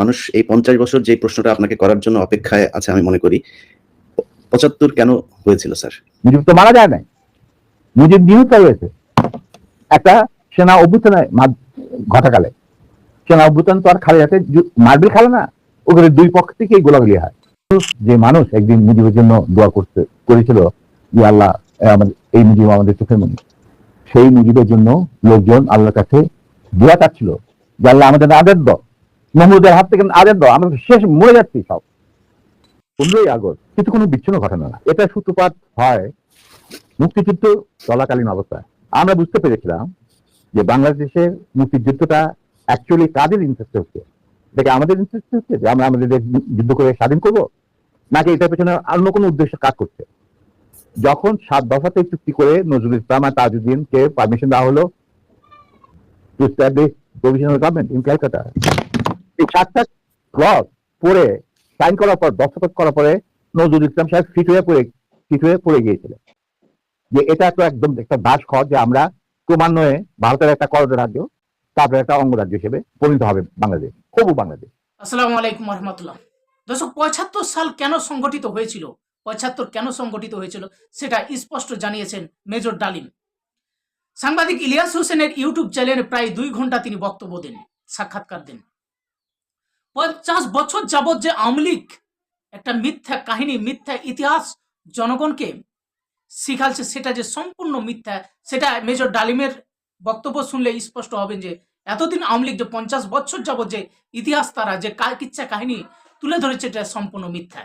মানুষ এই পঞ্চাশ বছর যে প্রশ্নটা আপনাকে করার জন্য অপেক্ষায় আছে আমি মনে করি, পঁচাত্তর কেন হয়েছিল, স্যার? মুজিব তো মারা যায় নাই। মুজিব নিহত হয়েছে। একটা সেনা অভ্যুত্থানের ঘটাকালে। সেনা অভ্যুত্থান তো আর খালি হাতে মার্বেল খেলে না। ওখানে দুই পক্ষ থেকেই গোলাগুলি হয়। যে মানুষ একদিন মুজিবের জন্য দোয়া করতে, করেছিল, যে আল্লাহ আমাদের, এই মুজিব আমাদের চোখের মনি। সেই মুজিবের জন্য লোকজন আল্লাহর কাছে দোয়া চাচ্ছিল, যে আল্লাহ আমাদের আদের দ মোহাম্মদের হাত থেকে আদের দ আমরা শেষ মরে যাচ্ছি সব। পনেরোই আগস্ট, কিন্তু কোনো বিচ্ছিন্ন ঘটনা না। এটা সূত্রপাত হয় মুক্তিযুদ্ধ চলাকালীন অবস্থায়। আমরা বুঝতে পেরেছিলাম যে বাংলাদেশের মুক্তিযুদ্ধটা অ্যাকচুয়ালি কাদের ইন্টারেস্ট হচ্ছে? দেখে আমাদের ইন্টারেস্ট হচ্ছে যে আমরা আমাদের দেশ যুদ্ধ করে স্বাধীন করব? নাকি এটার পেছনে অন্য কোনো উদ্দেশ্য কাজ করছে? যখন সাত দফাতে চুক্তি করে নজরুল ইসলাম আর তাজউদ্দিনকে পারমিশন দেওয়া হলো to establish provisional government in Calcutta সাতটা ক্লজ পড়ে সাইন করার পর দস্তখত করার পরে নজরুল ইসলাম সাহেব ফিট হয়ে পড়ে ফিট হয়ে পড়ে গিয়েছিলেন। যে এটা তো একদম একটা দাস খর যে আমরা ক্রমান্বয়ে ভারতের একটা করদ রাজ্য তারপরে একটা অঙ্গরাজ্য হিসেবে পরিণত হবে বাংলাদেশ হবু বাংলাদেশ। আসসালামু আলাইকুম রহমতুল্লাহ। দর্শক সাল কেন সংগঠিত হয়েছিল? পঁচাত্তর কেন সংগঠিত হয়েছিল? সেটা স্পষ্ট জানিয়েছেন মেজর ডালিম। সাংবাদিক ইলিয়াস হোসেনের ইউটিউব চ্যানেলে প্রায় দুই ঘণ্টা তিনি বক্তব্য দেন, সাক্ষাৎকার দেন। পঞ্চাশ বছর যাবৎ যে আমলিক একটা মিথ্যা কাহিনী, মিথ্যা ইতিহাস জনগণকে শিখালছে সেটা যে সম্পূর্ণ মিথ্যা, সেটা মেজর ডালিমের বক্তব্য শুনলে স্পষ্ট হবেন যে এতদিন আওয়ামী লীগ যে পঞ্চাশ বছর যাবৎ যে ইতিহাস তারা, যে কিচ্ছা কাহিনী তুলে ধরেছে, এটা সম্পূর্ণ মিথ্যা।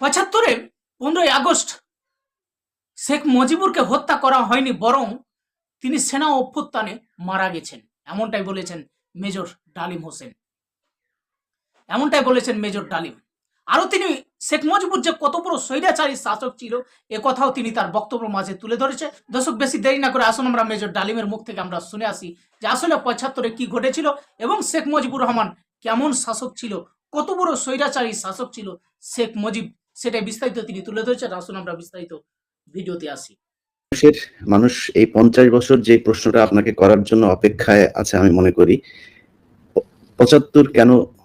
পঁচাত্তরে পনেরোই আগস্ট শেখ মুজিবুরকে হত্যা করা হয়নি, বরং তিনি সেনা অভ্যুত্থানে মারা গেছেন, এমনটাই বলেছেন মেজর ডালিম হোসেন। এমনটাই বলেছেন মেজর ডালিম। আরও তিনি শেখ মুজিবুর যে কত বড় স্বৈরাচারী শাসক ছিল, এ কথাও তিনি তার বক্তব্য মাঝে তুলে ধরেছে। দর্শক, বেশি দেরি না করে আসুন আমরা মেজর ডালিমের মুখ থেকে আমরা শুনে আসি যে আসলে পঁচাত্তরে কি ঘটেছিল এবং শেখ মুজিবুর রহমান কেমন শাসক ছিল, কত বড় স্বৈরাচারী শাসক ছিল শেখ মুজিব, সেটাই বিস্তারিত তিনি তুলে ধরেছেন। আসুন আমরা বিস্তারিত ভিডিওতে আসি। মানুষের, মানুষ এই পঞ্চাশ বছর যে প্রশ্নটা আপনাকে করার জন্য অপেক্ষায় আছে আমি মনে করি, পঁচাত্তর কেন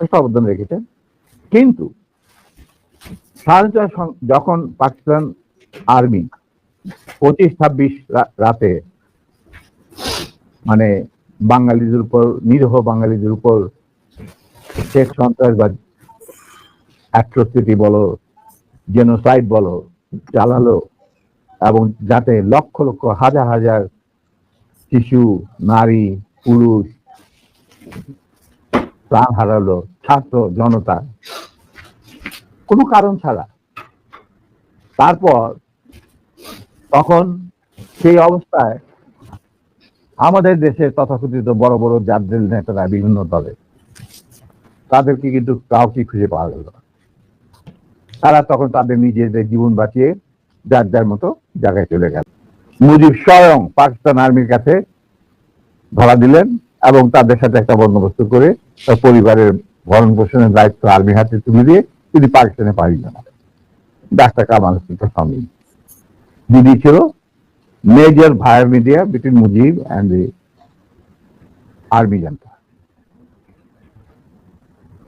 যথেষ্ট অবদান রেখেছেন। কিন্তু যখন পাকিস্তান আর্মি পঁচিশ ছাব্বিশ রাতে মানে বাঙালিদের উপর, নিরহ বাঙালিদের উপর শেখ সন্ত্রাসবাদ অ্যাট্রোসিটি বলো জেনোসাইড বলো, চালালো এবং যাতে লক্ষ লক্ষ, হাজার হাজার শিশু, নারী, পুরুষ প্রাণ হারালো, ছাত্র জনতা। কোনো কারণ ছাড়া। তারপর তখন সেই অবস্থায় আমাদের দেশের তথাকথিত বড় বড় জাতীয় নেতারা বিভিন্ন দলে তাদেরকে কিন্তু কাউকে খুঁজে পাওয়া গেল তারা তখন তাদের নিজেদের জীবন বাঁচিয়ে যার যার মতো জায়গায় চলে গেল। মুজিব স্বয়ং পাকিস্তান আর্মির কাছে ধরা দিলেন এবং তাদের সাথে একটা বন্দোবস্ত করে পরিবারের ভরণ পোষণের দায়িত্ব আর্মির হাতে তুলে দিয়ে তিনি পাকিস্তানে পাড়ি জানান ডাক্তার কামাল হোসেনের সঙ্গে দিদি ছিল major via media between Mujib and the army junta.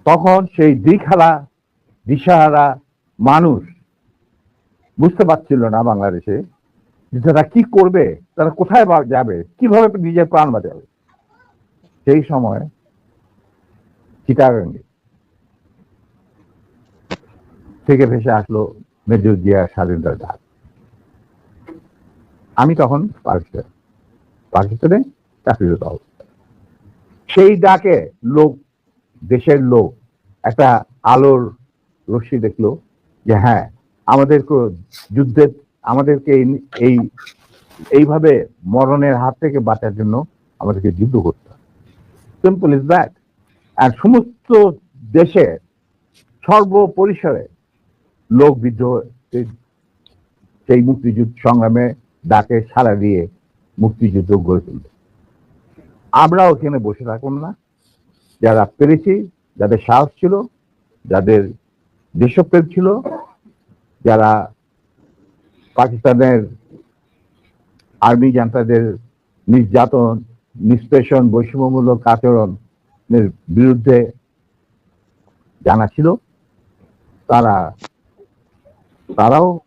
তখন সেই দিখারা দিশাহারা মানুষ বুঝতে পারছিল না বাংলাদেশে যে তারা কি করবে, তারা কোথায় যাবে, কীভাবে নিজের প্রাণ বাঁচাবে। সেই সময় চিটাগাঙ্গে থেকে ভেসে আসলো মেজর জিয়া স্বাধীনতার ডাক আমি তখন পাকিস্তান, পাকিস্তানে চাকরিরত সেই ডাকে লোক, দেশের লোক, একটা আলোর রশ্মি দেখল যে হ্যাঁ আমাদের যুদ্ধের, আমাদেরকে এই এইভাবে মরণের হাত থেকে বাঁচার জন্য আমাদেরকে যুদ্ধ করতে হবে। সিম্পল ইজ দ্যাট আর সমস্ত দেশে সর্বপরিসরে লোক বিদ্রোহ সেই মুক্তিযুদ্ধ সংগ্রামে ডাকে সাড়া দিয়ে মুক্তিযুদ্ধ গড়ে তুলবে। আমরাও এখানে বসে থাকুন না। যারা পেরেছি, যাদের সাহস ছিল, যাদের দেশপ্রেম ছিল, যারা পাকিস্তানের আর্মি জান্তাদের নির্যাতন, নিষ্পেষণ, বৈষম্যমূলক আচরণের বিরুদ্ধে জানা ছিল, তারা, তারাও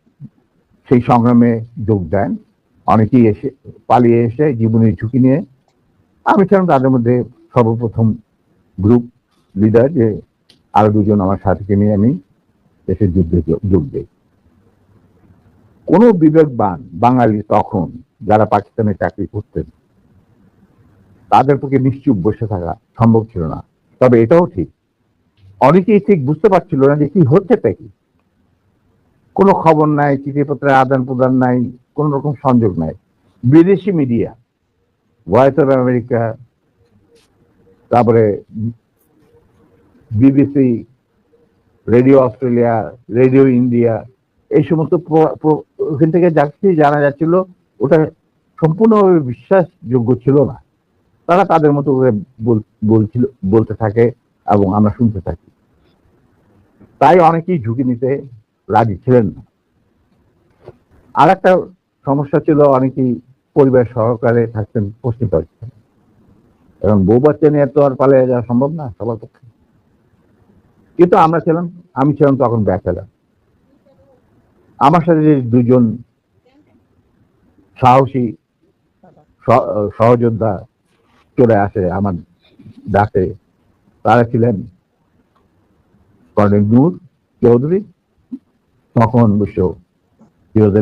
সেই সংগ্রামে যোগ দেন। অনেকেই এসে, পালিয়ে এসে জীবনের ঝুঁকি নিয়ে। আমি ছিলাম তাদের মধ্যে সর্বপ্রথম গ্রুপ লিডার যে আরও দুজন আমার সাথীকে নিয়ে আমি দেশের যুদ্ধে, যোগ- দিই। কোনো বিবেকবান বাঙালি তখন যারা পাকিস্তানে চাকরি করতেন, তাদের পক্ষে নিশ্চুপ বসে থাকা সম্ভব ছিল না। তবে এটাও ঠিক। অনেকেই ঠিক বুঝতে পারছিল না যে কি হচ্ছেটা কি। কোনো খবর নাই চিঠিপত্রের আদান প্রদান নাই, কোন রকম সংযোগ নাই। বিদেশি মিডিয়া ভয়েস অফ আমেরিকা তারপরে BBC radio Australia radio India এই সমস্ত ওখান থেকে যা কিছু জানা যাচ্ছিল, ওটা সম্পূর্ণভাবে বিশ্বাসযোগ্য ছিল না। তারা তাদের মতো করে বলছিল, বলতে থাকে এবং আমরা শুনতে থাকি। তাই অনেকেই ঝুঁকি নিতে রাজি ছিলেন না। আর একটা সমস্যা ছিল, অনেকেই পরিবার সহকারে থাকতেন পশ্চিম পাকিস্তান। এবং বউ বাচ্চা নিয়ে তো আর পালিয়ে যাওয়া সম্ভব না সবার পক্ষে। কিন্তু আমরা ছিলাম, আমি ছিলাম তখন ব্যাচেলার। আমার সাথে যে দুজন সাহসী সহযোদ্ধা চলে আসে আমার ডাকে। তারা ছিলেন কর্নেল নূর চৌধুরী, তখন অবশ্য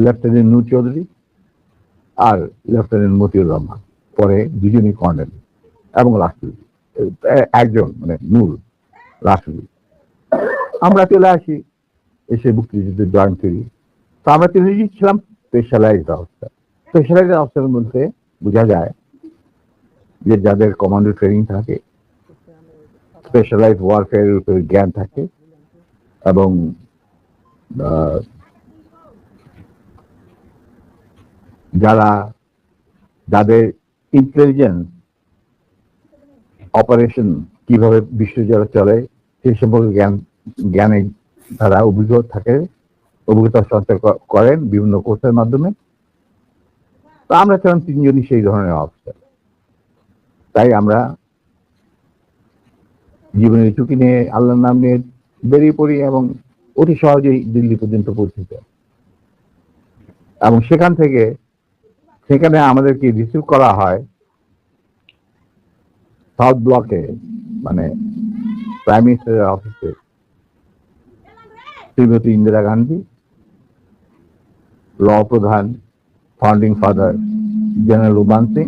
লেফটেন্যান্ট নূর চৌধুরী আর লেফটেন্যান্ট মতিউর রহমান, পরে দুজনই কর্নেল এবং রাষ্ট্রপতি একজন মানে নূর রাষ্ট্রপতি আমরা চলে আসি এসে মুক্তিযুদ্ধে জয়েন করি তো আমরা তিনজনই ছিলাম স্পেশালাইজড অফিসার স্পেশালাইজড অফিসার বলতে বোঝা যায় যে যাদের কমান্ডো ট্রেনিং থাকে স্পেশালাইজ ওয়ারফেয়ারের উপরে জ্ঞান থাকে এবং যারা, যাদের ইন্টেলিজেন্স অপারেশন কীভাবে বিশ্বজুড়ে চলে সেই সম্পর্কে জ্ঞান, জ্ঞানে তারা অভিজ্ঞ থাকে, অভিজ্ঞতা সঞ্চয় করেন বিভিন্ন কোর্সের মাধ্যমে। তা আমরা ছিলাম তিনজনই সেই ধরনের অফিসার তাই আমরা জীবনের ঝুঁকি নিয়ে আল্লাহর নাম নিয়ে বেরিয়ে পড়ি এবং অতি সহজেই দিল্লি পর্যন্ত পৌঁছে যায় এবং সেখান থেকে, সেখানে আমাদেরকে রিসিভ করা হয় সাউথ ব্লকে মানে প্রাইম মিনিস্টারের অফিসে শ্রীমতী ইন্দিরা গান্ধী ল প্রধান founding father general Ruman Singh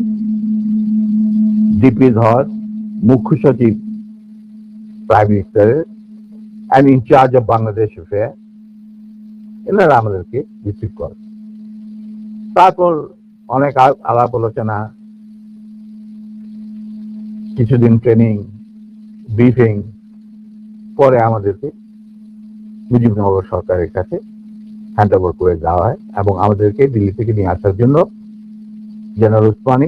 DP Dhar, মুখ্য সচিব প্রাইম মিনিস্টারের and in charge of Bangladesh affair এনারা আমাদেরকে রিসিভ করে তারপর অনেক আলাপ আলোচনা, কিছুদিন ট্রেনিং ব্রিফিং পরে আমাদেরকে মুজিবনগর সরকারের কাছে হ্যান্ড ওভার করে দেওয়া হয় এবং আমাদেরকে দিল্লি থেকে নিয়ে আসার জন্য general Osmani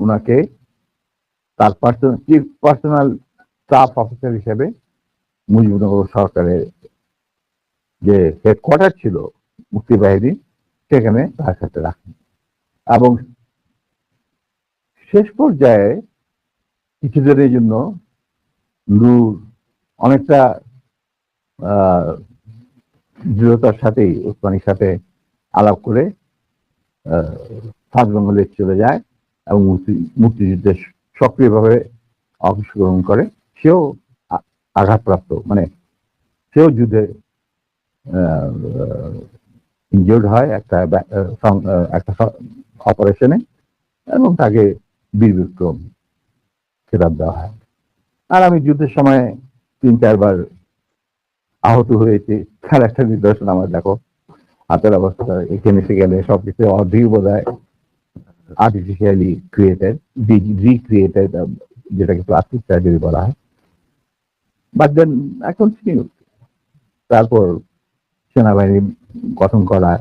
উনাকে তার personal chief personal staff officer হিসেবে মুজিবনগর সরকারের যে হেডকোয়ার্টার ছিল মুক্তিবাহিনী সেখানে তার সাথে রাখেন। এবং শেষ পর্যায়ে কিছুদিনের জন্য নূর অনেকটা দৃঢ়তার সাথেই ওসমানীর সাথে আলাপ করে সাত বেঙ্গলে চলে যায়। এবং মুক্তি, মুক্তিযুদ্ধে সক্রিয়ভাবে অংশগ্রহণ করে, সেও আঘাতপ্রাপ্ত মানে সেও যুদ্ধে ইনজিওর্ড হয় একটা একটা অপারেশনে এবং তাকে বীর বিক্রম খেতাব দেওয়া হয়। আর আমি যুদ্ধের সময় তিন, চারবার আহত হয়েছি। তার একটা নিদর্শন আমার, দেখো, হাতের অবস্থা, এখানে গেলে সবকিছু অর্ধেক বোধ হয়। আর্টিফিশিয়ালি ক্রিয়েটেড রিক্রিয়েটেড যেটাকে প্লাস্টিক সার্জারি বলা হয়। বাট দেন এখন তারপর সেনাবাহিনী গঠন করা,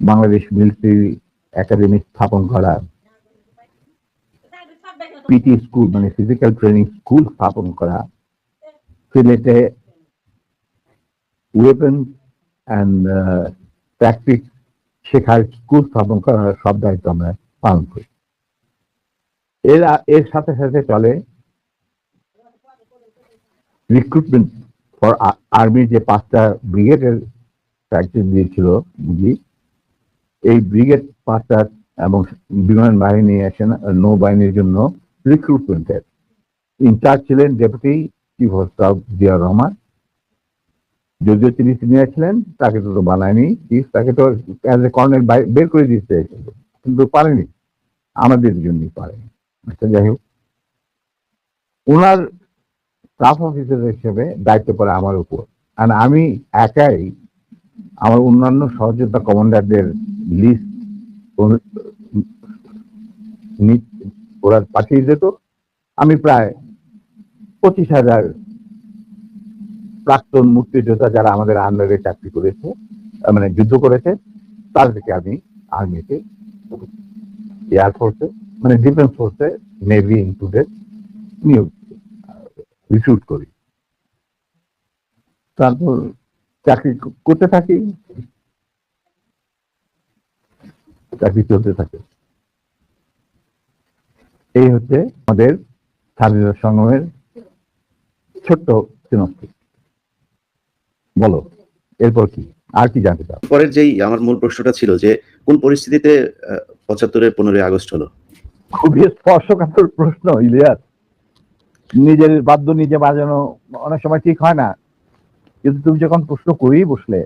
বাংলাদেশ মিলিটারি একাডেমি স্থাপন করা পিটি স্কুল মানে ফিজিক্যাল ট্রেনিং স্কুল স্থাপন করা সিলেটে ওয়েপন অ্যান্ড প্র্যাকটিস শেখার স্কুল স্থাপন করার সব দায়িত্ব আমরা পালন করি। এর এর সাথে সাথে চলে রিক্রুটমেন্ট ফর আর্মির যে পাঁচটা ব্রিগেডের প্র্যাকটিস দিয়েছিল বুঝি এই ব্রিগেড পাঁচটা এবং বিমান বাহিনী সেনা নৌবাহিনীর জন্য রিক্রুটমেন্টের ইনচার্জ ছিলেন deputy chief of staff Zia Rahman. যদিও তিনি সিনিয়র ছিলেন, তাকে তো বানায়নি। চিফ তাকে তো অ্যাজ এ কর্নেল বের করে দিতে কিন্তু পারেনি। আমাদের জন্যই পারেনি। আচ্ছা যাই হোক। ওনার স্টাফ অফিসার হিসেবে দায়িত্ব পড়ে আমার উপর। আর আমি একাই আমার অন্যান্য সহযোগিতা কমান্ডারদের লিস্ট ওরা পাঠিয়ে দিত। আমি প্রায় পঁচিশ হাজার প্রাক্তন মুক্তিযোদ্ধা যারা আমাদের আন্ডারে চাকরি করেছে মানে যুদ্ধ করেছে, তাদেরকে আমি আর্মিতে এয়ারফোর্সে মানে ডিফেন্স ফোর্সে নেভি ইনক্লুডেড নিয়োগ রিক্রুট করি। তারপর চাকরি করতে থাকি। চাকরি চলতে থাকে। এই হচ্ছে আমাদের স্বাধীনতা সংগ্রামের ছোট্ট সিনপসিস বলো এরপর কি? আর কি জানতে চাও? পরের যেই আমার মূল প্রশ্নটা ছিল যে কোন পরিস্থিতিতে পঁচাত্তরের পনেরোই আগস্ট হলো? খুবই স্পর্শকাতর প্রশ্ন ইলিয়াস। নিজের বাদ্য নিজে বাজানো অনেক সময় ঠিক হয় না। কিন্তু তুমি যখন প্রশ্ন করেই বসলে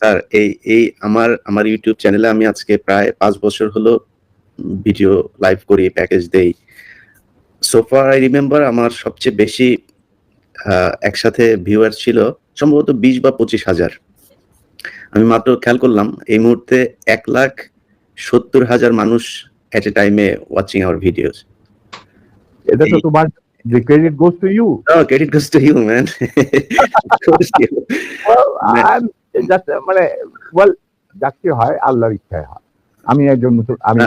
স্যার, এই এই আমার আমার ইউটিউব চ্যানেলে আমি আজকে প্রায় পাঁচ বছর হলো ভিডিও লাইভ করি প্যাকেজ দেই। সোফার আই রিমেম্বার আমার সবচেয়ে বেশি একসাথে ভিউয়ার ছিল সম্ভবত বিশ বা পঁচিশ হাজার। আমি মাত্র খেয়াল করলাম এই মুহূর্তে এক লাখ সত্তর হাজার মানুষ এট এ টাইমে ওয়াচিং আওয়ার ভিডিওস এটা তো তোমার যে credit goes to you Oh, credit goes to you, man. goes to you. মানে ওয়েল যাকে হয় আল্লাহর ইচ্ছায় হয়। আমি একজন আমি না,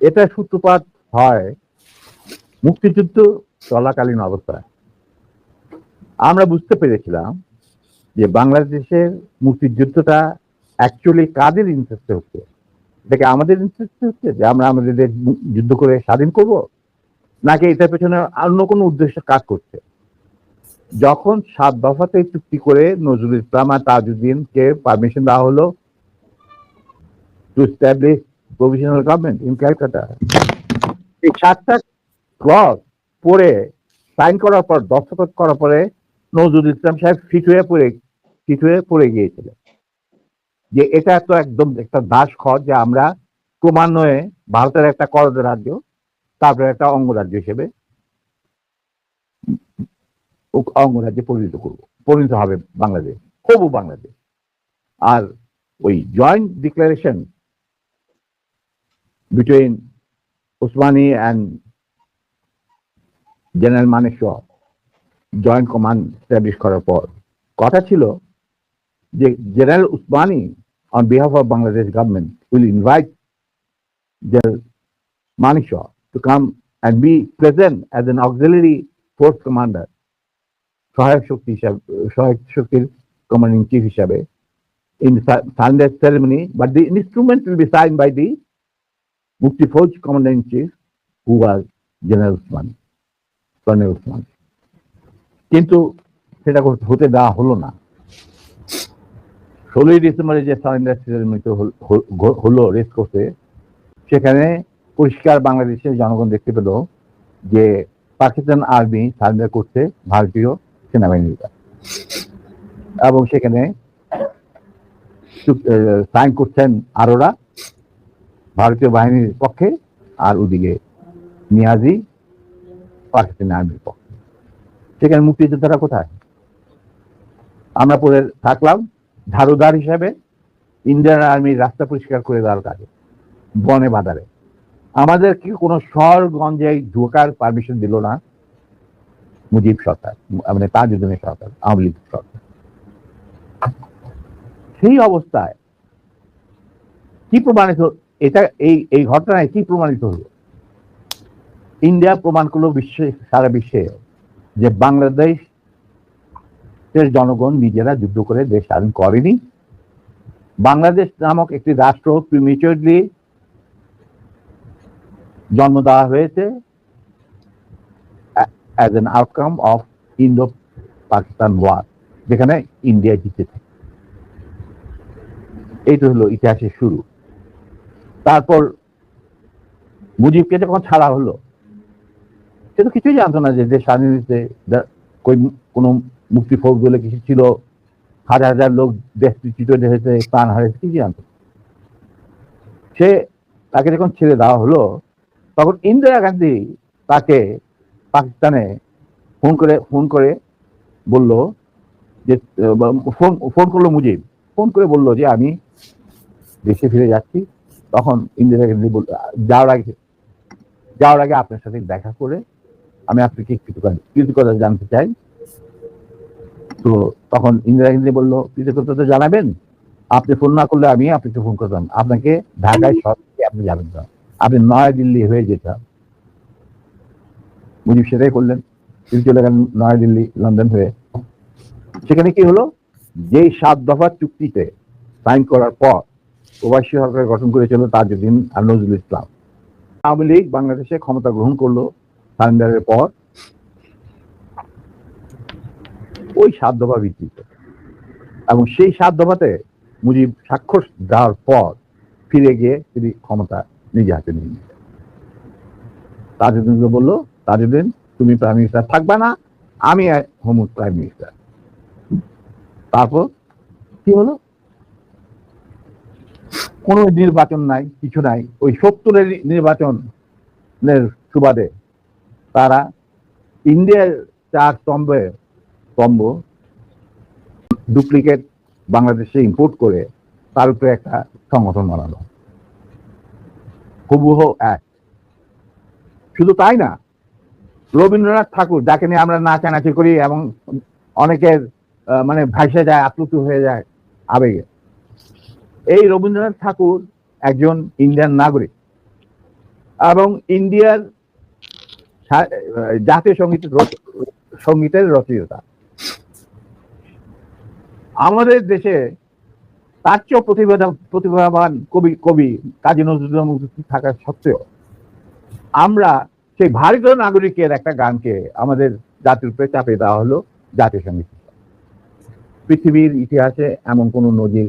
এটা সূত্রপাত হয় মুক্তিযুদ্ধ চলাকালীন অবস্থায়। আমরা বুঝতে পেরেছিলাম যে বাংলাদেশের মুক্তিযুদ্ধটা অ্যাকচুয়ালি কাদের ইন্টারেস্টে হচ্ছে? এটাকে আমাদের ইন্টারেস্টে হচ্ছে যে আমরা আমাদের দেশ যুদ্ধ করে স্বাধীন করব? নাকি এটার পেছনে অন্য কোনো উদ্দেশ্য কাজ করছে? যখন সাত দফাতে চুক্তি করে নজরুল ইসলাম আর তাজউদ্দিনকে পারমিশন দেওয়া হলো to establish provisional government in Calcutta এই সাতটা ক্লজ পড়ে সাইন করার পর, দস্তখত করার পরে নজরুল ইসলাম সাহেব ফিট হয়ে পড়ে ফিট হয়ে পড়ে গিয়েছিলেন। যে এটা তো একদম একটা দাস খর যে আমরা ক্রমান্বয়ে ভারতের একটা করদ রাজ্য, তারপরে একটা অঙ্গরাজ্য হিসেবে অঙ্গরাজ্যে পরিণত করব, পরিণত হবে বাংলাদেশ, হবু বাংলাদেশ। আর ওই joint declaration between Osmani and general Maneshwar joint command establish করার পর কথা ছিল যে general Osmani on behalf of Bangladesh government will invite General Manishaw to come and be present as an auxiliary force commander সহায়ক শক্তি হিসাবে সহায়ক শক্তির কমান্ডিং চিফ হিসাবে in surrender ceremony but the instrument will be signed by the Mukti Fauj, commander in chief, who was General Usman, Colonel Usman. কিন্তু সেটা হতে দেওয়া হলো না। ষোলোই ডিসেম্বরে যে সারেন্ডার সেরেমনি হলো রেস করতে সেখানে পরিষ্কার বাংলাদেশের জনগণ দেখতে পেল যে পাকিস্তান আর্মি সারেন্ডার করছে ভারতীয় সেনাবাহিনীর। এবং সেখানে সাইন করছেন আরোরা। ভারতীয় বাহিনীর পক্ষে আর ওদিকে নিয়াজি পাকিস্তান আর্মির পক্ষে। সেখানে মুক্তিযোদ্ধারা কোথায়? আমরা পরে থাকলাম, ঝাড়ুদার হিসাবে ইন্ডিয়ান আর্মির রাস্তা পরিষ্কার করে দেওয়ার কাজে, বনে বাজারে। আমাদেরকে কোনো শহরগঞ্জে ঢোকার পারমিশন দিল না? মুজিব সরকার মানে তাজুদ্দিনের সরকার, আওয়ামী লীগ সরকার। সেই অবস্থায় কি প্রমাণিত এটা এই এই ঘটনায় কি প্রমাণিত হলো? ইন্ডিয়া প্রমাণ করল বিশ্বে, সারা বিশ্বে যে বাংলাদেশ জনগণ নিজেরা যুদ্ধ করে দেশ স্বাধীন করেনি। বাংলাদেশ নামক একটি রাষ্ট্র প্রিমিচুরলি জন্ম দেওয়া হয়েছে as an outcome of Indo Pakistan war যেখানে ইন্ডিয়া জিতেছে এইটা হলো ইতিহাসের শুরু। তারপর মুজিবকে যখন ছাড়া হলো, সে তো কিছুই জানতো না যে দেশ স্বাধীন হয়েছে কোনো মুক্তি ফৌজ বলে কিছু ছিল, হাজার হাজার লোক দেশ বিচ্যুত হয়েছে, প্রাণ হারিয়েছে কি জানতো সে তাকে যখন ছেড়ে দেওয়া হলো, তখন ইন্দিরা গান্ধী তাকে পাকিস্তানে ফোন করে ফোন করে বলল যে, ফোন ফোন করল মুজিব। ফোন করে বলল যে, আমি দেশে ফিরে যাচ্ছি। তখন ইন্দিরা গান্ধী বলল যাওয়ার আগে যাওয়ার আগে আপনার সাথে দেখা করে আমি আপনাকে কৃতজ্ঞতা কৃতজ্ঞতা জানতে চাই। তো তখন ইন্দিরা গান্ধী বলল কৃতজ্ঞতা তো জানাবেন। আপনি ফোন না করলে আমি আপনাকে ফোন করতাম। আপনাকে ঢাকায় সব আপনি যাবেন না। আপনি নয়াদিল্লি হয়ে যেতাম মুজিব সেটাই করলেন। তিনি চলে গেলেন নয়াদিল্লি লন্ডন হয়ে। সেখানে কি হলো? যেই সাত দফা চুক্তিতে সাইন করার পর প্রবাসী সরকার গঠন করেছিল তাজউদ্দিন আর নজরুল ইসলাম। আওয়ামী লীগ বাংলাদেশে ক্ষমতা গ্রহণ করল সারেন্ডারের পর। ওই সাত দফা ভিত্তিতে। এবং সেই সাত দফাতে মুজিব স্বাক্ষর দেওয়ার পর ফিরে গিয়ে তিনি ক্ষমতা নিজে হাতে নিয়ে নিলেন। তাজউদ্দিনকে বলল, তাজউদ্দিন, তুমি প্রাইম মিনিস্টার থাকবে না, আমি হোম প্রাইম মিনিস্টার তারপর কি হলো? কোনো নির্বাচন নাই, কিছু নাই। ওই সত্তরের নির্বাচনের সুবাদে তারা ইন্ডিয়ার চার স্তম্ভে স্তম্ভ ডুপ্লিকেট বাংলাদেশে ইম্পোর্ট করে তার উপরে একটা সংগঠন বানালো। হুবহু এক। শুধু তাই না, রবীন্দ্রনাথ ঠাকুর, যাকে নিয়ে আমরা নাচানাচি করি এবং অনেকের মানে ভাসে যায়, আপ্লুত হয়ে যায়, আবেগে। এই রবীন্দ্রনাথ ঠাকুর একজন ইন্ডিয়ান নাগরিক এবং ইন্ডিয়ার জাতীয় সংগীত সঙ্গীতের রচয়িতা। আমাদের দেশে তার চেয়েও প্রতিভাবান প্রতিভাবান কবি কবি কাজী নজরুল থাকা সত্ত্বেও আমরা সেই ভারতীয় নাগরিকের একটা গানকে আমাদের জাতির উপরে চাপিয়ে দেওয়া হলো জাতীয় সংগীত পৃথিবীর ইতিহাসে এমন কোন নজির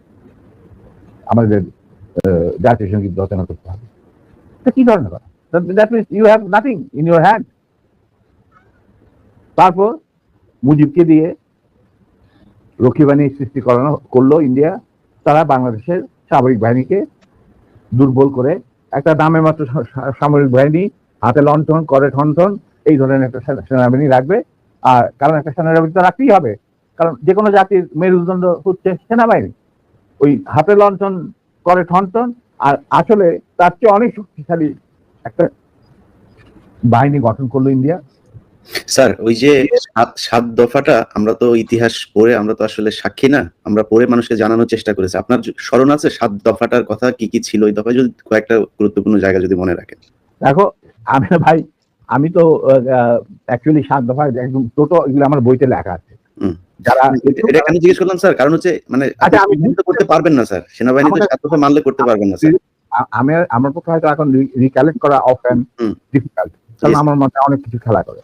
আমাদের জাতীয় সংগীত রচনা করতে হবে। এটা কি ধরনের কথা? That means you have nothing in your hand তারপর মুজিবকে দিয়ে রক্ষী বাহিনী সৃষ্টি করানো, করল ইন্ডিয়া। তারা বাংলাদেশের সামরিক বাহিনীকে দুর্বল করে একটা দামে মাত্র সামরিক বাহিনী, হাতে লণ্ঠন, করে ঠনঠন এই ধরনের একটা সেনাবাহিনী রাখবে। আর কারণ একটা সেনাবাহিনী তো রাখতেই হবে। কারণ যে কোনো জাতির মেরুদণ্ড হচ্ছে সেনাবাহিনী। ওই হাতে লণ্ঠন করে ঠনঠন আর আসলে তার চেয়ে অনেক শক্তিশালী একটা বাহিনী গঠন করল ইন্ডিয়া। স্যার ওই যে সাত সাত দফাটা আমরা তো ইতিহাস পড়ে আমরা তো আসলে সাক্ষী না আমরা পড়ে মানুষকে জানানোর চেষ্টা করেছি। আপনার স্মরণ আছে সাত দফাটার কথা কি কি ছিল ওই দফায়? যদি কয়েকটা গুরুত্বপূর্ণ জায়গা যদি মনে রাখেন। দেখো আমি ভাই আমি তো অ্যাকচুয়ালি সাত দফা একদম টোটো এগুলো আমার বইতে লেখা আছে। যারা এটা কেন জিজ্ঞেস করলাম স্যার? কারণ হচ্ছে মানে আচ্ছা, আমি- আপনি তো করতে পারবেন না স্যার। সেনাবাহিনীতে আমাকে- মানলে করতে পারবেন না স্যার। আমি আমার পক্ষে হয়তো এখন রিকালেক্ট করা অফ ডিফিকাল্ট কারণ আমার মতে অনেক কিছু খেলা করে।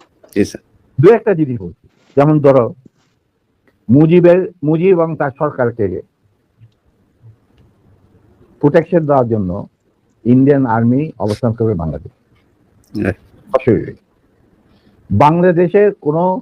দু একটা জিনিস বলছি। যেমন ধরো মুজিবের মুজিব এবং তার সরকারকে প্রোটেকশন দেওয়ার জন্য ইন্ডিয়ান আর্মি অবস্থান করবে বাংলাদেশ। বাংলাদেশের কোনো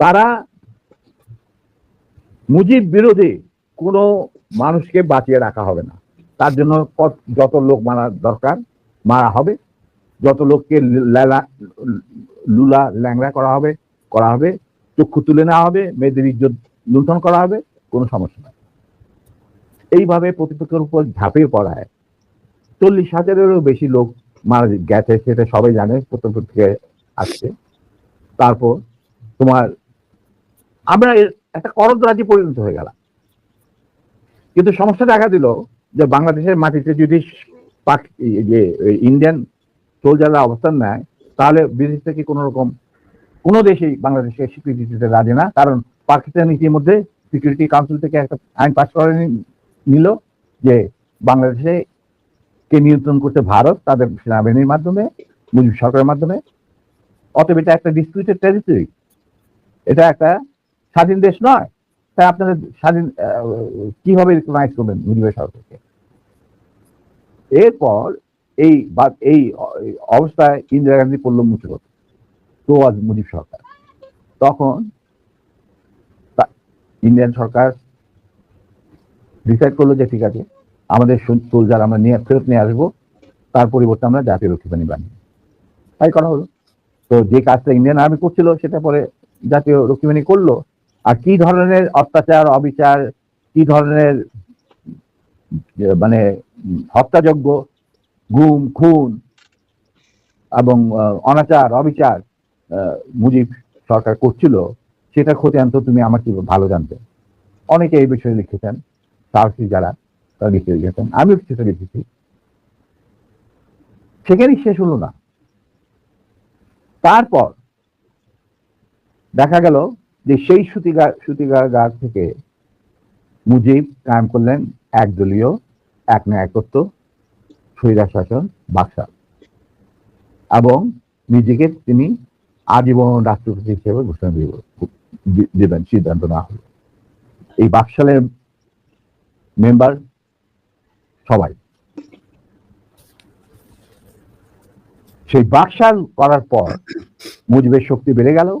তারা মুজিব বিরোধী কোনো মানুষকে বাঁচিয়ে রাখা হবে না। তার জন্য যত লোক মারা দরকার, মারা হবে। যত লোককে লেলা ল্যাংড়া করা হবে করা হবে। চক্ষু তুলে নেওয়া হবে, মেয়েদের ইজ্জত লুণ্ঠন করা হবে, কোনো সমস্যা নাই। এইভাবে প্রতিপক্ষের উপর ঝাঁপিয়ে পড়ায়। চল্লিশ হাজারেরও বেশি লোক মারা গেছে, সেটা সবাই জানে প্রত্যেক থেকে আসছে। তারপর তোমার আমরা একটা করদ রাজ্যে পরিণত হয়ে গেলাম। কিন্তু সমস্যা দেখা দিল যে বাংলাদেশের মাটিতে যদি যে ইন্ডিয়ান সোলজাররা অবস্থান নেয়, তাহলে বিদেশ থেকে কোনো রকম, কোনো দেশেই বাংলাদেশকে স্বীকৃতি দিতে রাজি না। কারণ পাকিস্তান ইতিমধ্যে সিকিউরিটি কাউন্সিল থেকে একটা আইন পাস করে নিল যে বাংলাদেশে কে নিয়ন্ত্রণ করতে ভারত, তাদের সেনাবাহিনীর মাধ্যমে, মুজিব সরকারের মাধ্যমে। অতএব এটা একটা ডিসপিউটেড টেরিটরি এটা একটা স্বাধীন দেশ নয়, তাই আপনারা স্বাধীন কীভাবে রিকগনাইজ করবেন মুজিবের সরকারকে? এরপর এই এই অবস্থায় ইন্দিরা গান্ধী পড়ল মুসিবত তো আজ মুজিব সরকার। তখন ইন্ডিয়ান সরকার ডিসাইড করল যে ঠিক আছে, আমাদের সোলজার আমরা নিয়ে, ফেরত নিয়ে আসব, তার পরিবর্তে আমরা জাতীয় রক্ষী বানিয়ে তাই করা হলো। তো যে কাজটা ইন্ডিয়ান আর্মি করছিল, সেটা পরে জাতীয় রক্ষী করল আর কি ধরনের অত্যাচার, অবিচার, কি ধরনের মানে হত্যাযজ্ঞ, গুম, খুন এবং অনাচার, অবিচার মুজিব সরকার করছিল সেটা খতিয়ান তো তুমি আমার কি ভালো জানতে। অনেকে এই বিষয়ে লিখেছেন, সাহসী যারা, তারা লিখে লিখেছেন আমিও কিছুটা লিখেছি। সেখানেই শেষ হলো না। তারপর দেখা গেল যে সেই সুতিগার সুতিগার থেকে মুজিব কায়েম করলেন একদলীয় এক ন্যায়কত্ব স্বৈরা শাসন বাক্সা এবং নিজেকে তিনি আজীবন রাষ্ট্রপতি হিসেবে ঘোষণা দিব দিবেন, সিদ্ধান্ত না হলো। এই বাকশালের মেম্বার সবাই। সেই বাকশাল করার পর মুজিবের শক্তি বেড়ে গেল।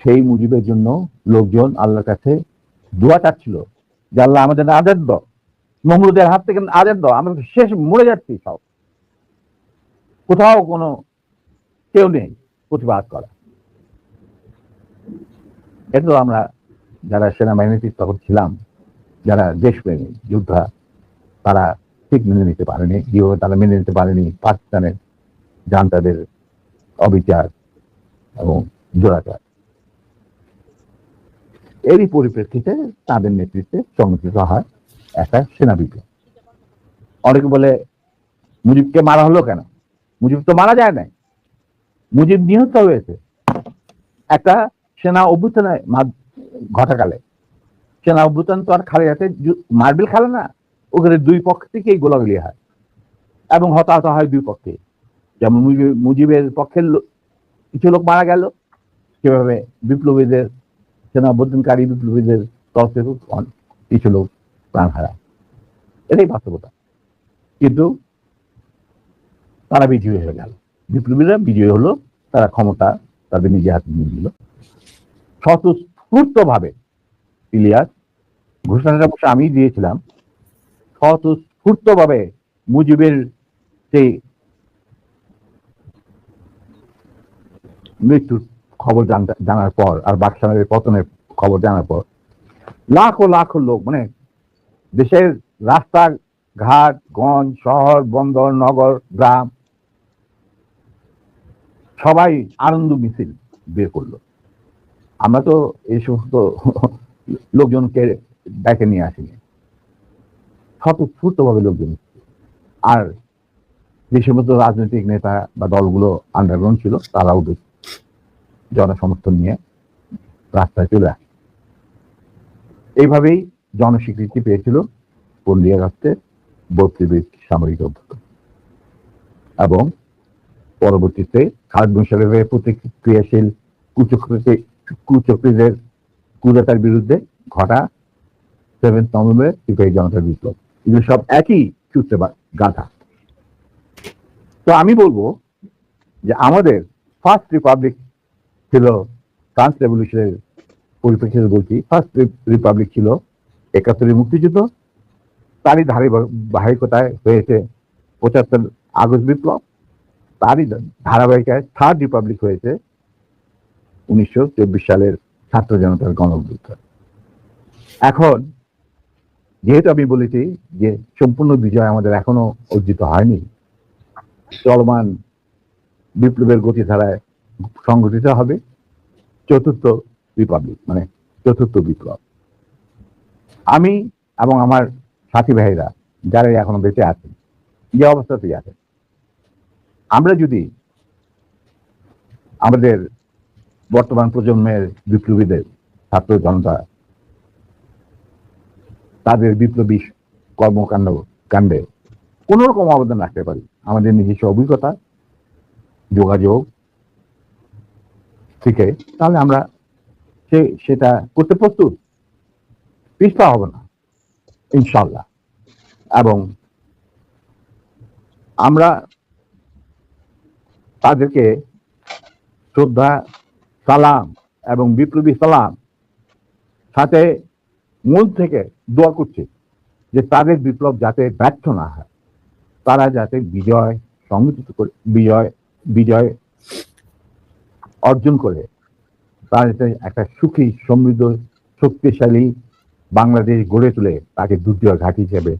সেই মুজিবের জন্য লোকজন আল্লাহর কাছে দোয়া চাচ্ছিল যে আল্লাহ আমাদের আদেশ দাও। নমরুদের হাত থেকে আদেশ দাও, আমরা শেষ মরে যাচ্ছি সব। কোথাও কোনো কেউ নেই প্রতিবাদ করা। এটা আমরা যারা সেনাবাহিনীতে তখন ছিলাম, যারা দেশপ্রেমী, যোদ্ধা, তারা ঠিক মেনে নিতে পারেনি। কীভাবে তারা মেনে নিতে পারেনি? পাকিস্তানের জান্তাদের অবিচার এবং জোরাচার এরই পরিপ্রেক্ষিতে তাদের নেতৃত্বে সংগঠিত হয় একটা সেনা বিপ্লব অনেকে বলে, মুজিবকে মারা হলো কেন? মুজিব তো মারা যায় নাই। মুজিব নিহত হয়েছে। একটা সেনা অভ্যুত্থানের মাধ- ঘটাকালে। সেনা অভ্যুত্থান তো আর খালি হাতে মার্বেল খেলে না, ওখানে দুই পক্ষ থেকেই গোলাগুলি হয় এবং হতাহত হয় দুই পক্ষে। যেমন মুজিবের পক্ষের কিছু লোক মারা গেল, সেভাবে বিপ্লবীদের কিছু লোক প্রাণ হারায়। এটাই বাস্তবতা। কিন্তু তারা বিজয়ী হয়ে গেল। বিপ্লবীরা বিজয়ী হলো, তারা ক্ষমতা তাদের নিজে হাতে নিয়ে নিল। স্বতঃস্ফূর্ত ভাবে ইলিয়াস ঘোষণাটা অবশ্য আমি দিয়েছিলাম স্বতঃস্ফূর্ত ভাবে মুজিবের সেই মৃত্যুর খবর জানার পর, আর বাকশালের পতনের খবর জানার পর, লাখো লাখো লোক মানে দেশের রাস্তা ঘাট গঞ্জ, শহর, বন্দর, নগর, গ্রাম, সবাই আনন্দ মিছিল বের করল। আমরা তো এই সমস্ত লোকজনকে ডেকে নিয়ে আসিনি। স্বতঃস্ফূর্ত ভাবে লোকজন। আর যে সমস্ত রাজনৈতিক নেতা বা দলগুলো আন্ডারগ্রাউন্ড ছিল, তারাও জনসমর্থন নিয়ে রাস্তায় চলে আসে। এইভাবেই জনস্বীকৃতি পেয়েছিল পনেরোই আগস্টে বত্রিশ সামরিক অভ্যুত্থান এবং পরবর্তীতে খালেদ মুশারফের প্রতিক্রিয়াশীল কুচক্রীতে কুচক্রীদের কুদাতার বিরুদ্ধে ঘটা সেভেন্থ নভেম্বরে সিপাহী জনতার বিপ্লব। এগুলো সব একই সূত্রে গাঁথা। তো আমি বলব যে আমাদের ফার্স্ট রিপাবলিক ছিল ফ্রান্স রেভলিউশনের পরিপ্রেক্ষিতে বলছি ফার্স্ট রিপাবলিক ছিল একাত্তরের মুক্তিযুদ্ধ, তারই ধারে ধারাবাহিকতায় হয়েছে পঁচাত্তর আগস্ট বিপ্লব, তারই ধারাবাহিকায় থার্ড রিপাবলিক হয়েছে উনিশশো চব্বিশ সালের ছাত্র জনতার গণ এখন, যেহেতু আমি বলেছি যে সম্পূর্ণ বিজয় আমাদের এখনও অর্জিত হয়নি, চলমান বিপ্লবের গতিধারায় সংগঠিত হবে চতুর্থ রিপাবলিক মানে চতুর্থ বিপ্লব। আমি এবং আমার সাথী ভাইরা যারা এখনও বেঁচে আছেন, যে অবস্থাতেই আছেন, আমরা যদি আমাদের বর্তমান প্রজন্মের বিপ্লবীদের, ছাত্র জনতা, তাদের বিপ্লবী কর্মকাণ্ড, কাণ্ডে কোন রকম অবদান রাখতে পারি, আমাদের নিজস্ব অভিজ্ঞতা, যোগাযোগ থেকে, তাহলে আমরা সে, সেটা করতে প্রস্তুত। পিছপা হবে না ইনশাল্লাহ এবং আমরা তাদেরকে শ্রদ্ধা, সালাম এবং বিপ্লবী সালাম সাথে মূল থেকে দোয়া করছি যে তাদের বিপ্লব যাতে ব্যর্থ না হয়। তারা যাতে বিজয়, সংগঠিত করে, বিজয় বিজয় অর্জন করে। তার একটা সুখী, সমৃদ্ধ, শক্তিশালী বাংলাদেশ গড়ে তুলে তাকে দুর্যোগ ঘাটি হিসেবে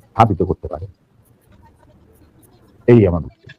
স্থাপিত করতে পারে। এই আমার